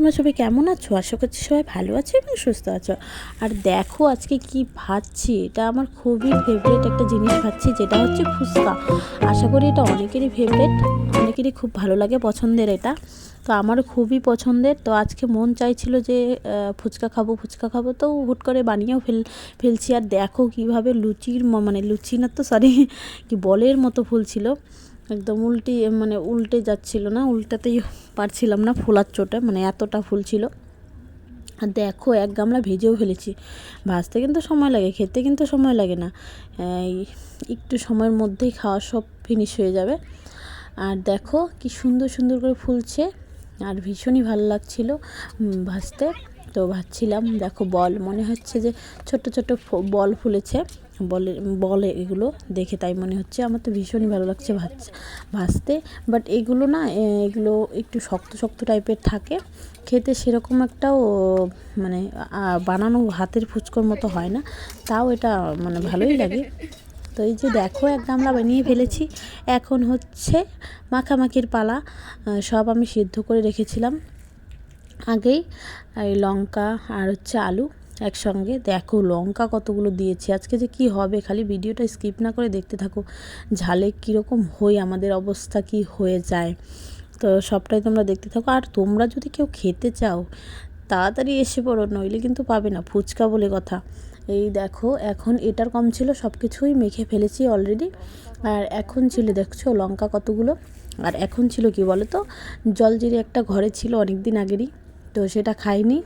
তোমরা সবাই কেমন আছো? আশা করছি সবাই ভালো আছো এবং সুস্থ আছো। আর দেখো আজকে কি ভাজছি, এটা আমার খুবই ফেভারিট একটা জিনিস ভাজছি, যেটা হচ্ছে ফুচকা। আশা করি এটা অনেকেরই ফেভারিট অনেকেরই খুব ভালো লাগে পছন্দের এটা। তো আমারও খুবই পছন্দের। তো আজকে মন চাইছিল যে ফুচকা খাব ফুচকা খাব, তো হুট করে বানিয়েও ফেল, ফেলছি। আর দেখো কীভাবে লুচির মানে লুচি না তো সরি কি বলের মতো ফুলছিল। একদম উল্টি মানে উল্টে যাচ্ছিল না, উল্টাতেই পারছিলাম না ফোলার চোটে মানে এতটা ফুল ছিল। আর দেখো, এক গামলা ভেজেও ফেলেছি। ভাজতে কিন্তু সময় লাগে, খেতে কিন্তু সময় লাগে না। একটু সময়ের মধ্যেই খাওয়া সব ফিনিশ হয়ে যাবে। আর দেখো, কি সুন্দর সুন্দর করে ফুলছে। আর ভীষণই ভালো লাগছিল ভাজতে। তো ভাজছিলাম, দেখো, বল। মনে হচ্ছে যে ছোট ছোট বল ফুলেছে। বলে বলে এগুলো দেখে, তাই মনে হচ্ছে। আমার তো ভীষণই ভালো লাগছে ভাজ ভাজতে। বাট এগুলো না এগুলো একটু শক্ত শক্ত টাইপের থাকে। খেতে সেরকম একটাও মানে বানানো হাতের ফুচকোর মতো হয় না। তাও এটা মানে ভালোই লাগে। তো এই যে দেখো, এক গামলা বানিয়ে ফেলেছি। এখন হচ্ছে মাখামাখির পালা সব আমি সিদ্ধ করে রেখেছিলাম। আগেই এই লঙ্কা আর হচ্ছে আলু। একসঙ্গে। দেখো, লঙ্কা কতগুলো দিয়েছি। আজকে যে কি হবে, খালি ভিডিওটা স্কিপ না করে দেখতে থাকো। ঝালে কীরকম হই আমাদের অবস্থা কি হয়ে যায়। তো সবটাই তোমরা দেখতে থাকো। আর তোমরা যদি কেউ খেতে চাও, তাড়াতাড়ি এসে পড়ো, নইলে কিন্তু পাবে না। ফুচকা বলে কথা। এই দেখো, এখন এটার কম ছিল সব কিছুই মেখে ফেলেছি অলরেডি আর এখন ছিল, দেখছ, লঙ্কা কতগুলো? আর এখন ছিল কি বলো তো জলজিরে একটা ঘরে ছিল অনেক দিন আগেরই। তো সেটা খাইনি।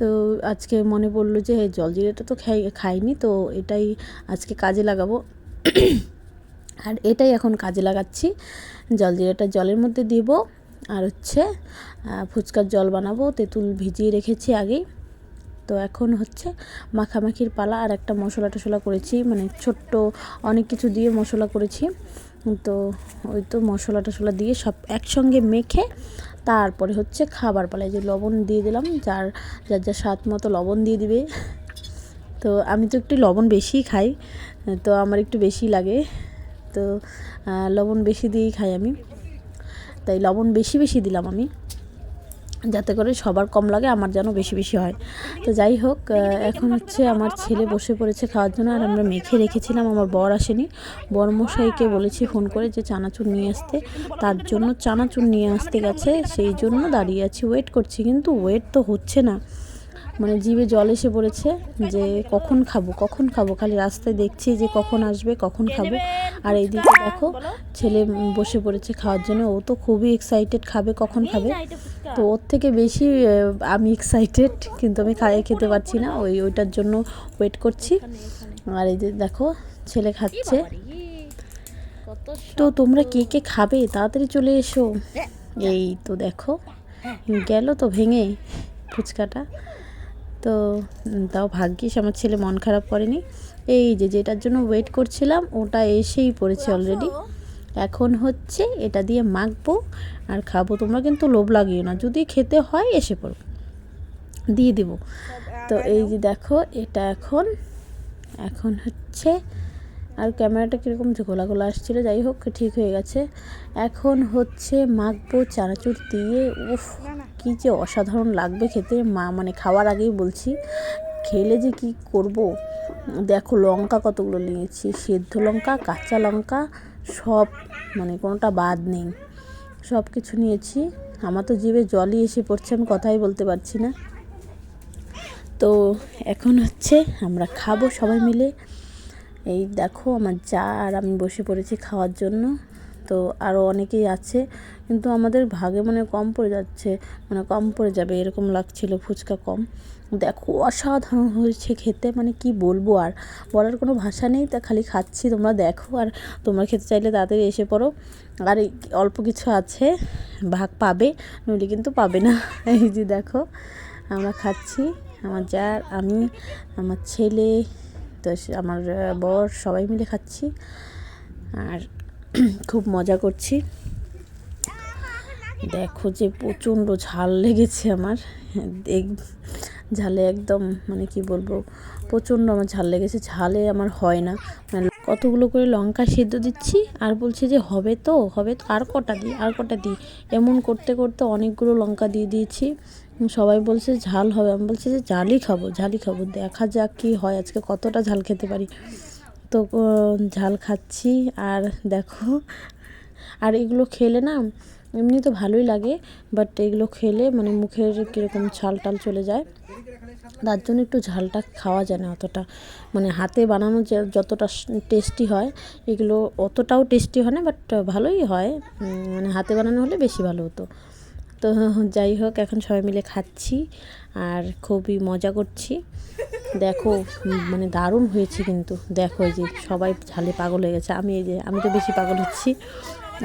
তো আজকে মনে পড়ল যে জলজিরেটা তো খাই, খাইনি, তো এটাই আজকে কাজে লাগাবো। আর এটাই এখন কাজে লাগাচ্ছি। জলজিরাটা জলের মধ্যে দিব। আর হচ্ছে ফুচকার জল বানাবো, তেঁতুল ভিজিয়ে রেখেছি আগেই। তো এখন হচ্ছে মাখামাখির পালা আর একটা মশলা টশলা করেছি মানে ছোট্ট অনেক কিছু দিয়ে মশলা করেছি। তো ওই তো মশলা টশলা দিয়ে সব একসঙ্গে মেখে তারপরে হচ্ছে খাবার পালায় যে লবণ দিয়ে দিলাম, যার যার যার স্বাদ মতো লবণ দিয়ে দিবে। তো আমি তো একটু লবণ বেশিই খাই, তো আমার একটু বেশি লাগে, তো লবণ বেশি দিয়েই খাই আমি। তাই লবণ বেশি বেশি দিলাম আমি। যাতে করে সবার কম লাগে, আমার যেন বেশি বেশি হয়। তো যাই হোক এখন হচ্ছে আমার ছেলে বসে পড়েছে খাওয়ার জন্য, আর আমরা মেখে রেখেছিলাম, আমার বর আসেনি। বরমশাইকে বলেছি ফোন করে যে চানাচুর নিয়ে আসতে। তার জন্য চানাচুর নিয়ে আসতে গেছে, সেই জন্য দাঁড়িয়ে আছি। ওয়েট করছি, কিন্তু ওয়েট তো হচ্ছে না। মানে জিভে জল এসে পড়েছে যে কখন খাব কখন খাব? খালি রাস্তায় দেখছি যে কখন আসবে, কখন খাব। আর এইদিকে দেখো, ছেলে বসে পড়েছে খাওয়ার জন্য। ও তো খুবই এক্সাইটেড খাবে, কখন খাবে। তো ওর থেকে বেশি আমি এক্সাইটেড কিন্তু আমি খাইয়ে খেতে পারছি না। ওই, ওইটার জন্য ওয়েট করছি। আর এই যে দেখো, ছেলে খাচ্ছে। তো তোমরা কে কে খাবে? তাড়াতাড়ি চলে এসো। এই তো দেখো, গেল তো ভেঙে ফুচকাটা। তো তাও ভাগ্যিস আমার ছেলে মন খারাপ করেনি। এই যে যেটার জন্য ওয়েট করছিলাম ওটা এসেই পড়েছে অলরেডি এখন হচ্ছে এটা দিয়ে মাখবো আর খাব। তোমরা কিন্তু লোভ লাগিও না যদি খেতে হয় এসে পড়ো। দিয়ে দিব। তো এই যে দেখো এটা এখন এখন হচ্ছে আর ক্যামেরাটা কীরকম ঘোলা ঘোলা আসছিল যাই হোক ঠিক হয়ে গেছে। এখন হচ্ছে মাখবো চানাচুর দিয়ে উফ কী যে অসাধারণ লাগবে খেতে। মা মানে খাওয়ার আগেই বলছি, খেলে যে কি করব? দেখো লঙ্কা কতগুলো নিয়েছি, সেদ্ধ লঙ্কা, কাঁচা লঙ্কা, সব মানে কোনোটা বাদ নেই। সব কিছু নিয়েছি। আমার তো জিভে জলই এসে পড়ছে, আমি কথাই বলতে পারছি না। তো এখন হচ্ছে আমরা খাব সবাই মিলে। এই দেখো আমার যা আর আমি বসে পড়েছি খাওয়ার জন্য। তো আরও অনেকেই আছে। কিন্তু আমাদের ভাগে মানে কম পড়ে যাচ্ছে। মানে কম পড়ে যাবে, এরকম লাগছিল ফুচকা কম। দেখো, অসাধারণ হয়েছে খেতে মানে কি বলব আর? বলার কোনো ভাষা নেই, তা খালি খাচ্ছি, তোমরা দেখো আর তোমরা খেতে চাইলে তাড়াতাড়ি এসে পড়ো। আর অল্প কিছু আছে, ভাগ পাবে, নইলে কিন্তু পাবে না। এই যে দেখো, আমরা খাচ্ছি। আমার যার, আমি, আমার ছেলে, তো আমার বর, সবাই মিলে খাচ্ছি। আর খুব মজা করছি। দেখো যে প্রচণ্ড ঝাল লেগেছে আমার। ঝালে একদম মানে কি বলব, প্রচণ্ড আমার ঝাল লেগেছে, ঝালে আমার হয় না। মানে কতগুলো করে লঙ্কা সিদ্ধ দিচ্ছি, আর বলছি যে হবে তো হবে তো, আর কটা দিই, আর কটা দিই। এমন করতে করতে অনেকগুলো লঙ্কা দিয়ে দিয়েছি। সবাই বলছে ঝাল হবে, আমি বলছি যে ঝালই খাব ঝালই খাব, দেখা যাক কী হয়, আজকে কতটা ঝাল খেতে পারি। তো ঝাল খাচ্ছি। আর দেখো, আর এগুলো খেলে না, এমনি তো ভালোই লাগে বাট এগুলো খেলে মানে মুখের কীরকম ছাল টাল চলে যায়। তার জন্য একটু ঝালটা খাওয়া যায় না অতটা। মানে হাতে বানানো যতটা টেস্টি হয়, এগুলো অতটাও টেস্টি হয় না বাট ভালোই হয়। মানে হাতে বানানো হলে বেশি ভালো হতো। তো যাই হোক, এখন সবাই মিলে খাচ্ছি আর খুবই মজা করছি। দেখো মানে দারুণ হয়েছে কিন্তু। দেখো এই যে সবাই ঝালে পাগল হয়ে গেছে। আমি এই যে, আমি তো বেশি পাগল হচ্ছি।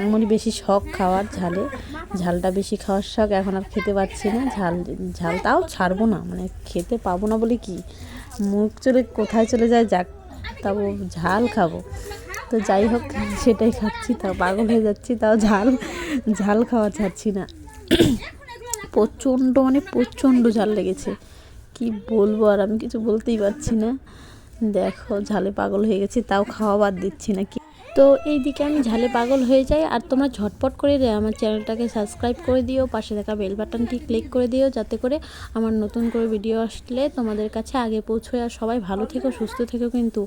আমারই বেশি শখ খাওয়ার ঝালে। ঝালটা বেশি খাওয়ার শখ এখন আর খেতে পারছি না। ঝাল ঝাল তাও ছাড়বো না মানে খেতে পাবো না বলে কি? মুখ চলে, কোথায় চলে যায় যাক, তাও ঝাল খাব। তো যাই হোক, সেটাই খাচ্ছি, তাও পাগল হয়ে যাচ্ছি, তাও ঝাল ঝাল খাওয়া ছাড়ছি না। প্রচণ্ড মানে প্রচণ্ড ঝাল লেগেছে। কি বলব আর আমি কিছু বলতেই পারছি না। দেখো, ঝালে পাগল হয়ে গেছি, তাও খাওয়া বাদ দিচ্ছি না কি তো এই দিকে আমি ঝালে পাগল হয়ে যাই। আর তোমরা ঝটপট করে আমার চ্যানেলটাকে সাবস্ক্রাইব করে দিও, পাশে থাকা বেল বাটনটি ক্লিক করে দিও যাতে করে আমার নতুন করে ভিডিও আসলে তোমাদের কাছে আগে পৌঁছয়। আর সবাই ভালো থেকো, সুস্থ থেকো কিন্তু।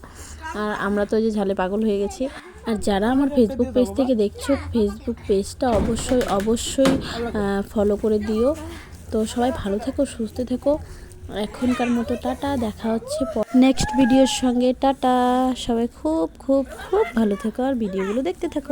আর আমরা তো যে ঝালে পাগল হয়ে গেছি। আর যারা আমার ফেসবুক পেজ থেকে দেখছ ফেসবুক পেজটা অবশ্যই অবশ্যই ফলো করে দিও। তো সবাই ভালো থেকো, সুস্থ থেকো। এখনকার মতো টাটা, দেখা হচ্ছে নেক্সট ভিডিওর সঙ্গে, টাটা। সবাই খুব খুব খুব ভালো থেকো আর ভিডিওগুলো দেখতে থাকো।